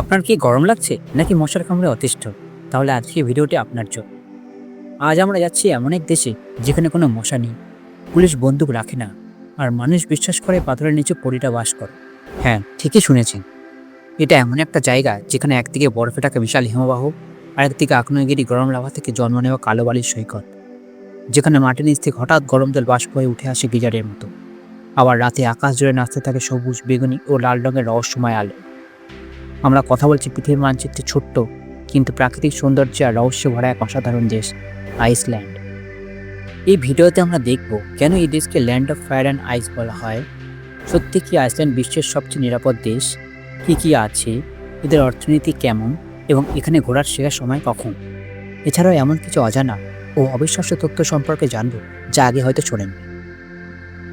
আপনার কি গরম লাগছে নাকি মশার কামড়ে অতিষ্ঠ? তাহলে আজকে ভিডিওটি আপনার জন্য। আজ আমরা যাচ্ছি এমন এক দেশে যেখানে কোনো মশা নেই। পুলিশ বন্দুক রাখে না, আর মানুষ বিশ্বাস করে পাথরের নিচে পরিটা বাস করে। হ্যাঁ ঠিকই শুনেছেন। এটা এমন একটা জায়গা যেখানে একদিকে বরফে থাকা বিশাল হিমবাহ আর একদিকে আগ্নেয়গিরি গরম লাভা থেকে জন্ম নেওয়া কালো বালির সৈকত, যেখানে মাটির নিচ থেকে হঠাৎ গরম জল বাষ্প হয়ে উঠে আসে গিজারের মতো। আবার রাতে আকাশ জুড়ে নাচতে থাকে সবুজ, বেগুনি ও লাল রঙের রহস্যময় আলো। আমরা কথা বলছি পৃথিবীর মানচিত্রে ছোট্ট কিন্তু প্রাকৃতিক সৌন্দর্য আর রহস্য ভরা এক অসাধারণ দেশ, আইসল্যান্ড। এই ভিডিওতে আমরা দেখব কেন এই দেশকে land of fire and ice বলা হয়। সত্যি কি আইসল্যান্ড বিশ্বের সবচেয়ে নিরাপদ দেশ? কি কি আছে? এদের অর্থনীতি কেমন? এবং এখানে ঘোরার সেরা সময় কখন? এছাড়াও এমন কিছু অজানা ও অবিশ্বাস্য তথ্য সম্পর্কে জানব, যা আগে হয়তো শোনেন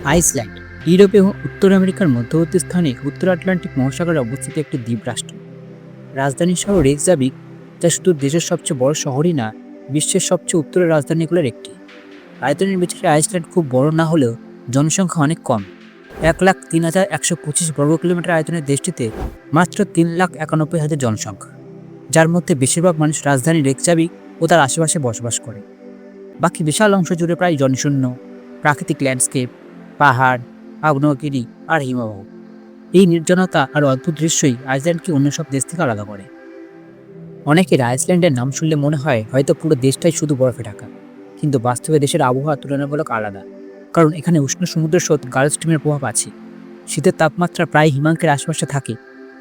আইসল্যান্ড ইউরোপ এবং উত্তর আমেরিকার মধ্যবর্তী স্থানে উত্তর আটলান্টিক মহাসাগরে অবস্থিত একটি দ্বীপরাষ্ট্র। রাজধানী শহর রেকজাবিক যা শুধু দেশের সবচেয়ে বড় শহরই না, বিশ্বের সবচেয়ে উত্তরের রাজধানীগুলোর একটি। আয়তনের বিচারে আইসল্যান্ড খুব বড় না হলেও জনসংখ্যা অনেক কম। এক লাখ তিন হাজার একশো পঁচিশ বর্গ কিলোমিটার আয়তনের দেশটিতে মাত্র তিন লাখ একানব্বই হাজার জনসংখ্যা, যার মধ্যে বেশিরভাগ মানুষ রাজধানী রেকজাবিক ও তার আশেপাশে বসবাস করে। বাকি বিশাল অংশ জুড়ে প্রায় জনশূন্য, প্রাকৃতিক ল্যান্ডস্কেপ, পাহাড়, আগ্নেয়গিরি আর হিমবাহ। এই নির্জনতা আর অদ্ভুত দৃশ্যই আইসল্যান্ডকে অন্য সব দেশ থেকে আলাদা করে। অনেকের আইসল্যান্ডের নাম শুনলে মনে হয় হয়তো পুরো দেশটাই শুধু বরফে ঢাকা, কিন্তু বাস্তবে দেশের আবহাওয়া তুলনামূলক আলাদা, কারণ এখানে উষ্ণ সমুদ্র স্রোত গাঢ় স্টিমের প্রভাব আছে। শীতের তাপমাত্রা প্রায় হিমাঙ্কের আশপাশে থাকে,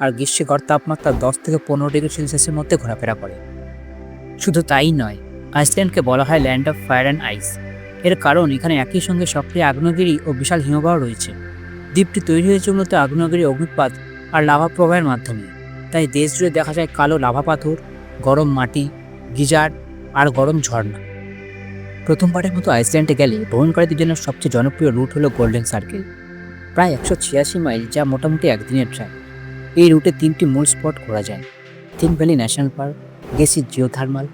আর গ্রীষ্মে গড় তাপমাত্রা দশ থেকে পনেরো ডিগ্রি সেলসিয়াসের মধ্যে ঘোরাফেরা করে। শুধু তাই নয়, আইসল্যান্ডকে বলা হয় land of fire and ice. এর কারণ এখানে একই সঙ্গে সক্রিয় আগ্নেয়গিরি ও বিশাল হিমবাহ রয়েছে। দ্বীপটি তৈরি হয়েছে মূলত আগ্নেয়গিরি অগ্নুৎপাত আর লাভা প্রবাহের মাধ্যমে। তাই দেশ জুড়ে দেখা যায় কালো লাভা পাথর, গরম মাটি, গিজার আর গরম ঝর্ণা। প্রথমবারের মতো আইসল্যান্ডে গেলে ভ্রমণকারীদের জন্য সবচেয়ে জনপ্রিয় রুট হলো গোল্ডেন সার্কেল। প্রায় একশো ছিয়াশি মাইল, যা মোটামুটি একদিনের ট্র্যাক এই রুটে তিনটি মূল স্পট ঘোরা যায়, থিং ভ্যালি ন্যাশনাল পার্ক, গেসি জিওথার্মাল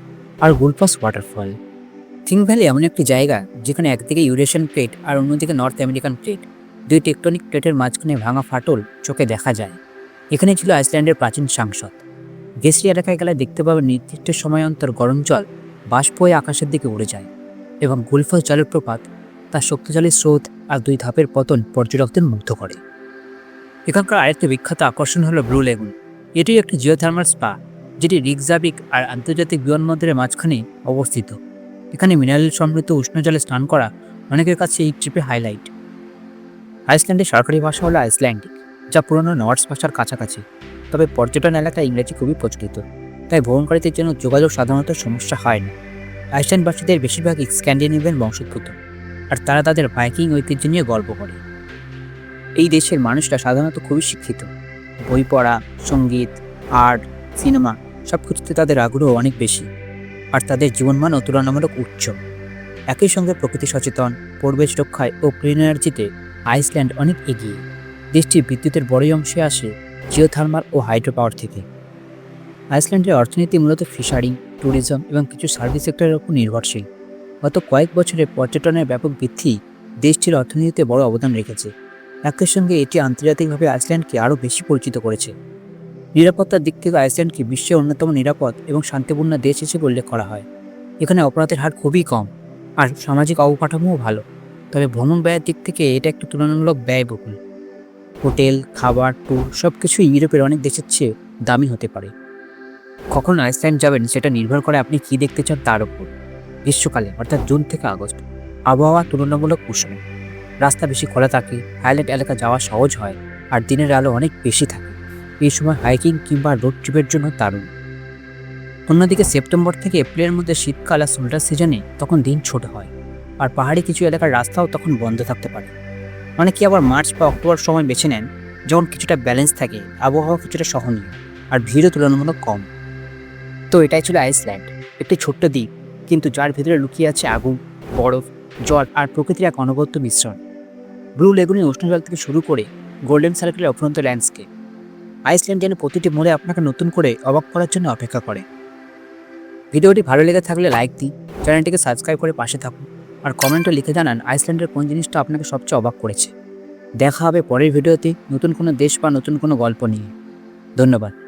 আর গুলপাস ওয়াটারফল। থিং ভ্যালি এমন একটি জায়গা যেখানে একদিকে ইউরেশিয়ান প্লেট আর অন্যদিকে নর্থ আমেরিকান প্লেট। দুই টেকটনিক প্লেটের মাঝখানে ভাঙা ফাটল চোখে দেখা যায়। এখানে ছিল আইসল্যান্ডের প্রাচীন সাংসদ। গেসি এলাকায় গেলে দেখতে পাবে নির্দিষ্ট সময় অন্তর গরম জল বাষ্প হয়ে আকাশের দিকে উড়ে যায় এবং গুলফাস জলপ্রপাত তার শক্তিশালী স্রোত আর দুই ধাপের পতন পর্যটকদের মুগ্ধ করে। এখানকার আরেকটি বিখ্যাত আকর্ষণ হলো ব্লু লেগুন। এটি একটি জিওথার্মাল স্পা, যেটি রিকজাবিক আর আন্তর্জাতিক বিমানবন্দরের মাঝখানে অবস্থিত। এখানে মিনারেল সমৃদ্ধ উষ্ণ জলে স্নান করা অনেকের কাছে এই ট্রিপে হাইলাইট আইসল্যান্ডের সরকারি ভাষা হলো আইসল্যান্ডিক, যা পুরনো নর্স ভাষার কাছাকাছি। তবে পর্যটন এলাকায় ইংরেজি খুবই প্রচলিত, তাই ভ্রমণকারীদের জন্য যোগাযোগ সাধারণত সমস্যা হয় না। আইসল্যান্ডবাসীদের বেশিরভাগই স্ক্যান্ডিনেভিয়ান বংশোদ্ভূত, আর তারা তাদের বাইকিং ঐতিহ্য নিয়ে গর্ব করে। এই দেশের মানুষরা সাধারণত খুবই শিক্ষিত। বই পড়া, সংগীত, আর্ট, সিনেমা সব কিছুতে তাদের আগ্রহ অনেক বেশি, আর তাদের জীবনমানও তুলনামূলক উচ্চ। একই সঙ্গে প্রকৃতি সচেতন, পরিবেশ রক্ষায় ও ক্লিন এনার্জিতে আইসল্যান্ড অনেক এগিয়ে। দেশটির বিদ্যুতের বড়ই অংশে আসে জিওথার্মাল ও হাইড্রো পাওয়ার থেকে। আইসল্যান্ডের অর্থনীতি মূলত ফিশারি, ট্যুরিজম এবং কিছু সার্ভিস সেক্টরের উপর নির্ভরশীল। গত কয়েক বছরে পর্যটনের ব্যাপক বৃদ্ধি দেশটির অর্থনীতিতে বড় অবদান রেখেছে। একই সঙ্গে এটি আন্তর্জাতিকভাবে আইসল্যান্ডকে আরও বেশি পরিচিত করেছে। নিরাপত্তার দিক থেকে আইসল্যান্ডকে বিশ্বের অন্যতম নিরাপদ এবং শান্তিপূর্ণ দেশ হিসেবে উল্লেখ করা হয়। এখানে অপরাধের হার খুবই কম, আর সামাজিক অবকাঠামোও ভালো। তবে ভ্রমণ ব্যয়ের দিক থেকে এটা একটু তুলনামূলক ব্যয়বহুল। হোটেল, খাবার ট্যুর সব কিছুই ইউরোপের অনেক দেশের চেয়ে দামি হতে পারে। কখন আইসল্যান্ড যাবেন সেটা নির্ভর করে আপনি কী দেখতে চান তার উপর। গ্রীষ্মকালে, অর্থাৎ জুন থেকে আগস্ট, আবহাওয়া তুলনামূলক উষ্ণ। রাস্তা বেশি খোলা থাকে, হাইল্যান্ড এলাকা যাওয়া সহজ হয়, আর দিনের আলো অনেক বেশি থাকে। এই সময় হাইকিং কিংবা রোড ট্রিপের জন্য দারুণ। অন্যদিকে সেপ্টেম্বর থেকে এপ্রিলের মধ্যে শীতকাল আর সোল্টার সিজনে তখন দিন ছোট হয়। আর পাহাড়ি কিছু এলাকার রাস্তাও তখন বন্ধ থাকতে পারে। অনেকে আবার মার্চ বা অক্টোবর সময় বেছে নেন, যখন কিছুটা ব্যালেন্স থাকে, আবহাওয়া কিছুটা সহনীয় আর ভিড়ও তুলনামূলক কম। তো এটাই ছিল আইসল্যান্ড, একটি ছোট্ট দ্বীপ, কিন্তু যার ভিতরে লুকিয়ে আছে আগুন, বরফ, জল আর প্রকৃতির এক অনবদ্য মিশ্রণ। ব্লু লেগুনের উষ্ণ জল থেকে শুরু করে গোল্ডেন সার্কেলের অফুরন্ত ল্যান্ডস্কেপ আইসল্যান্ড যেন প্রতিটি মোড়ে আপনাকে নতুন করে অবাক করার জন্য অপেক্ষা করে। ভিডিওটি ভালো লেগে থাকলে লাইক দিন, চ্যানেলটিকে সাবস্ক্রাইব করে পাশে থাকুন। আর কমেন্টে লিখে জানান আইসল্যান্ডের কোন জিনিসটা আপনাকে সবচেয়ে অবাক করেছে। দেখা হবে পরের ভিডিওতে নতুন কোনো দেশ বা নতুন কোনো গল্প নিয়ে। ধন্যবাদ।